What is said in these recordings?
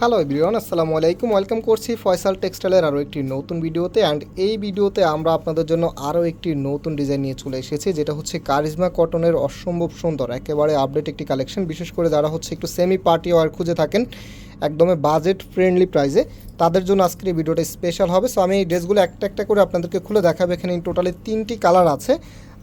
Hello everyone আসসালামু আলাইকুম welcome করছি ফয়সাল টেক্সটাইলের আরও একটি নতুন ভিডিওতে অ্যান্ড এই ভিডিওতে আমরা আপনাদের জন্য আরও একটি নতুন ডিজাইন নিয়ে চলে এসেছি, যেটা হচ্ছে কারিজমা কটনের অসম্ভব সুন্দর, একেবারে আপডেট একটি কালেকশন বিশেষ করে যারা হচ্ছে একটু সেমি পার্টি ওয়ার খুঁজে থাকেন, একদমই বাজেট ফ্রেন্ডলি প্রাইসে তাদের জন্য আজকের এই ভিডিওটা স্পেশাল হবে। সো আমি এই ড্রেসগুলো একটা একটা করে আপনাদেরকে খুলে দেখাবো। এখানে টোটালি তিনটি কালার আছে।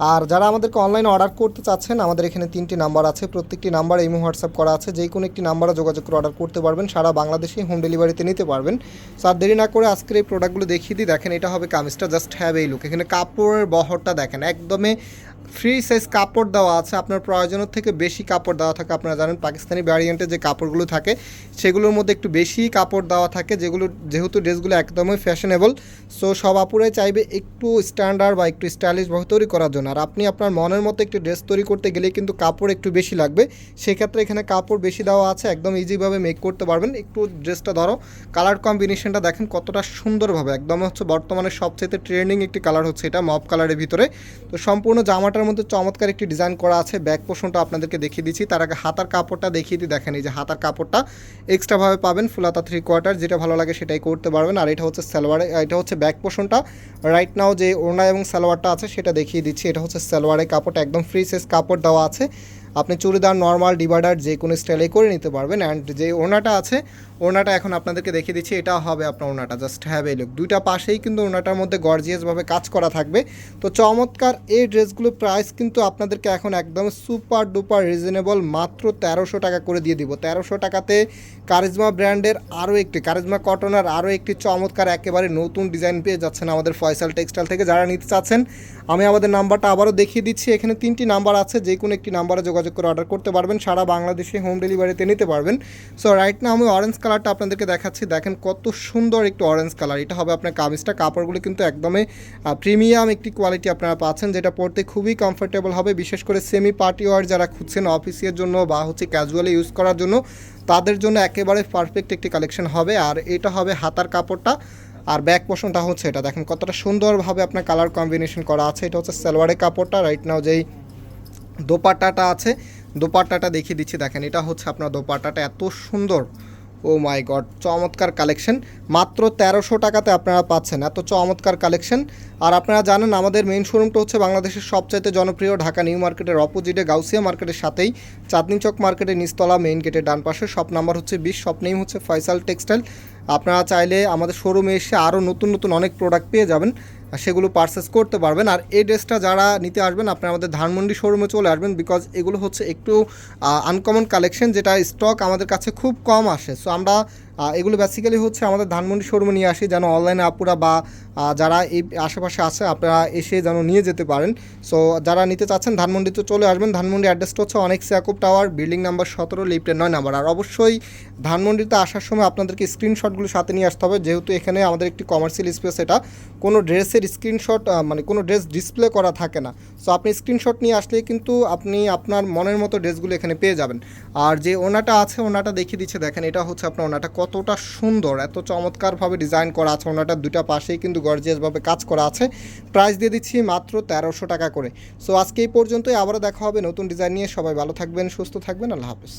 আর যারা আমাদেরকে অনলাইনে অর্ডার করতে চাচ্ছেন, আমাদের এখানে তিনটি নাম্বার আছে। প্রত্যেকটি নাম্বার এমো হোয়াটসঅ্যাপ করা আছে। যে কোনো একটি নাম্বারে যোগাযোগ করে অর্ডার করতে পারবেন। সারা বাংলাদেশে হোম ডেলিভারিতে নিতে পারবেন। সো আর দেরি না করে আজকের এই প্রোডাক্টগুলো দেখিয়ে দিই। দেখেন, এটা হবে কামিজটা। জাস্ট হ্যাভ এই লুক এখানে কাপড়ের বহরটা দেখেন। একদমই ফ্রি সাইজ কাপড় দেওয়া আছে। আপনার প্রয়োজনের থেকে বেশি কাপড় দেওয়া থাকে। আপনারা জানেন পাকিস্তানি ভ্যারিয়েন্টের যে কাপড়গুলো থাকে, সেগুলোর মধ্যে একটু বেশি কাপড় দেওয়া থাকে, যেগুলো, যেহেতু ড্রেসগুলো একদমই ফ্যাশনেবল সো সব আপুরাই চাইবে একটু স্ট্যান্ডার্ড বা একটু স্টাইলিশভাবে তৈরি করার জন্য। আর আপনি আপনার মনের মতো একটু ড্রেস তৈরি করতে গেলে কিন্তু কাপড় একটু বেশি লাগবে। সেক্ষেত্রে এখানে কাপড় বেশি দেওয়া আছে, একদম ইজিভাবে মেক করতে পারবেন। একটু ড্রেসটা ধরো কালার কম্বিনেশনটা দেখেন কতটা সুন্দরভাবে। একদম হচ্ছে বর্তমানে সবচেয়ে ট্রেন্ডিং একটি কালার হচ্ছে এটা মপ কালারের ভিতরে। তো সম্পূর্ণ জামাটার মধ্যে চমৎকার একটি ডিজাইন করা আছে। ব্যাক পোষণটা আপনাদেরকে দেখিয়ে দিচ্ছি। তার আগে হাতার কাপড়টা দেখিয়ে দিই। দেখেন এই যে হাতার কাপড়টা এক্সট্রাভাবে পাবেন ফুলাতা থ্রি কোয়ার্টার যেটা ভালো লাগে সেটাই করতে পারবেন। আর এটা হচ্ছে সালোয়ারে, এটা হচ্ছে ব্যাক পোষণটা। রাইট নাও যে ওড়না এবং সালোয়ারটা আছে সেটা দেখিয়ে দিচ্ছি। এটা হচ্ছে সালোয়ারের কাপড়টা। একদম ফ্রি সাইজ কাপড় দেওয়া আছে। আপনি চুড়িদার নর্মাল ডিভাইডার যে কোনো স্টাইলে করে নিতে পারবেন অ্যান্ড যে ওড়নাটা আছে, ওড়নাটা এখন আপনাদেরকে দেখিয়ে দিচ্ছি, এটা হবে আপনার ওড়নাটা জাস্ট হ্যাভ এই লুক দুইটা পাশেই কিন্তু ওড়নাটার মধ্যে গর্জিয়াসভাবে কাজ করা থাকবে। তো চমৎকার এই ড্রেসগুলোর প্রাইস কিন্তু আপনাদেরকে এখন একদম সুপার ডুপার রিজনেবল মাত্র তেরোশো টাকা করে দিয়ে দিব। তেরোশো টাকাতে কারিজমা ব্র্যান্ডের আরও একটি কারিজমা কটনের আরও একটি চমৎকার একেবারে নতুন ডিজাইন পেয়ে যাচ্ছেন আমাদের ফয়সাল টেক্সটাইল থেকে। যারা নিতে চাচ্ছেন, আমি আমাদের নাম্বারটা আবারও দেখিয়ে দিচ্ছি। এখানে তিনটি নাম্বার আছে যে কোনো একটি নাম্বারে যোগাযোগ করে অর্ডার করতে পারবেন। সারা বাংলাদেশে হোম ডেলিভারিতে নিতে পারবেন। সো রাইট না আমি অরেঞ্জ কালারটা আপনাদেরকে দেখাচ্ছি। দেখেন কত সুন্দর একটু অরেঞ্জ কালার এটা হবে আপনার কামিজটা। কাপড়গুলো কিন্তু একদমই প্রিমিয়াম একটি কোয়ালিটি আপনারা পাচ্ছেন, যেটা পরতে খুবই কমফোর্টেবল হবে। বিশেষ করে সেমি পার্টি ওয়ার যারা খুঁজছেন অফিসের জন্য বা হচ্ছে ক্যাজুয়ালি ইউজ করার জন্য, তাদের জন্য একেবারে পারফেক্ট একটি কালেকশন হবে। আর এটা হবে হাতার কাপড়টা। আর ব্যাক পোর্শনটা হচ্ছে এটা। দেখেন কতটা সুন্দরভাবে আপনার কালার কম্বিনেশন করা আছে। এটা হচ্ছে সালোয়ারের কাপড়টা। রাইট নাও যেই দোপাট্টাটা আছে। দোপাট্টাটা দেখিয়ে দিচ্ছি, দেখেন, এটা হচ্ছে আপনার দোপাট্টাটা, এত সুন্দর। ও মাই গড, চমৎকার কালেকশন। মাত্র তেরোশো টাকাতে আপনারা পাচ্ছেন, এত চমৎকার কালেকশন। আর আপনারা জানেন, আমাদের মেন শোরুমটা হচ্ছে বাংলাদেশের সবচাইতে জনপ্রিয় ঢাকা নিউ মার্কেটের অপোজিটে গাউসিয়া মার্কেটের সাথেই। চাঁদনি চক মার্কেটের নিচতলা মেইন গেটের ডান পাশে শপ নাম্বার হচ্ছে বিশ শপ নেই হচ্ছে ফয়সাল টেক্সটাইল আপনারা চাইলে আমাদের শোরুমে এসে আরও নতুন নতুন অনেক প্রোডাক্ট পেয়ে যাবেন। সেগুলো পারচেস করতে পারবেন। আর এই ড্রেসটা যারা নিতে আসবেন, আপনারা আমাদের ধানমন্ডি শোরুমে চলে আসবেন বিকজ এগুলো হচ্ছে একটু আনকমন কালেকশন যেটা স্টক আমাদের কাছে খুব কম আসে। সো আমরা এগুলো বেসিক্যালি হচ্ছে আমাদের ধানমন্ডি শোরুমে নিয়ে আসি, যেন অনলাইনে আপুরা বা যারা এই আশেপাশে আছে, আপনারা এসে যেন নিয়ে যেতে পারেন। সো যারা নিতে চাচ্ছেন, ধানমন্ডিতে চলে আসবেন। ধানমন্ডি অ্যাড্রেসটা হচ্ছে অনেক সিয়াকুব টাওয়ার বিল্ডিং নাম্বার সতেরো লিফটের নয় নাম্বার। আর অবশ্যই ধানমন্ডিতে আসার সময় আপনাদেরকে স্ক্রিনশটগুলো সাথে নিয়ে আসতে হবে। যেহেতু এখানে আমাদের একটি কমার্শিয়াল স্পেস এটা কোনো ড্রেসের স্ক্রিনশট মানে কোনো ড্রেস ডিসপ্লে করা থাকে না। সো আপনি স্ক্রিনশট নিয়ে আসলে কিন্তু আপনি আপনার মনের মতো ড্রেসগুলো এখানে পেয়ে যাবেন। আর যে ওনাটা আছে, ওনাটা দেখিয়ে দিচ্ছে, দেখেন, এটা হচ্ছে আপনার ওনাটা। কতটা সুন্দর, এত চমৎকারভাবে ডিজাইন করা আছে ওনাটার দুটা পাশেই কিন্তু গর্জিয়াসভাবে কাজ করা আছে। প্রাইস দিয়ে দিচ্ছি মাত্র তেরোশো টাকা করে। সো আজকে এই পর্যন্তই, আবারও দেখা হবে নতুন ডিজাইন নিয়ে। সবাই ভালো থাকবেন, সুস্থ থাকবেন, আল্লাহ হাফেজ।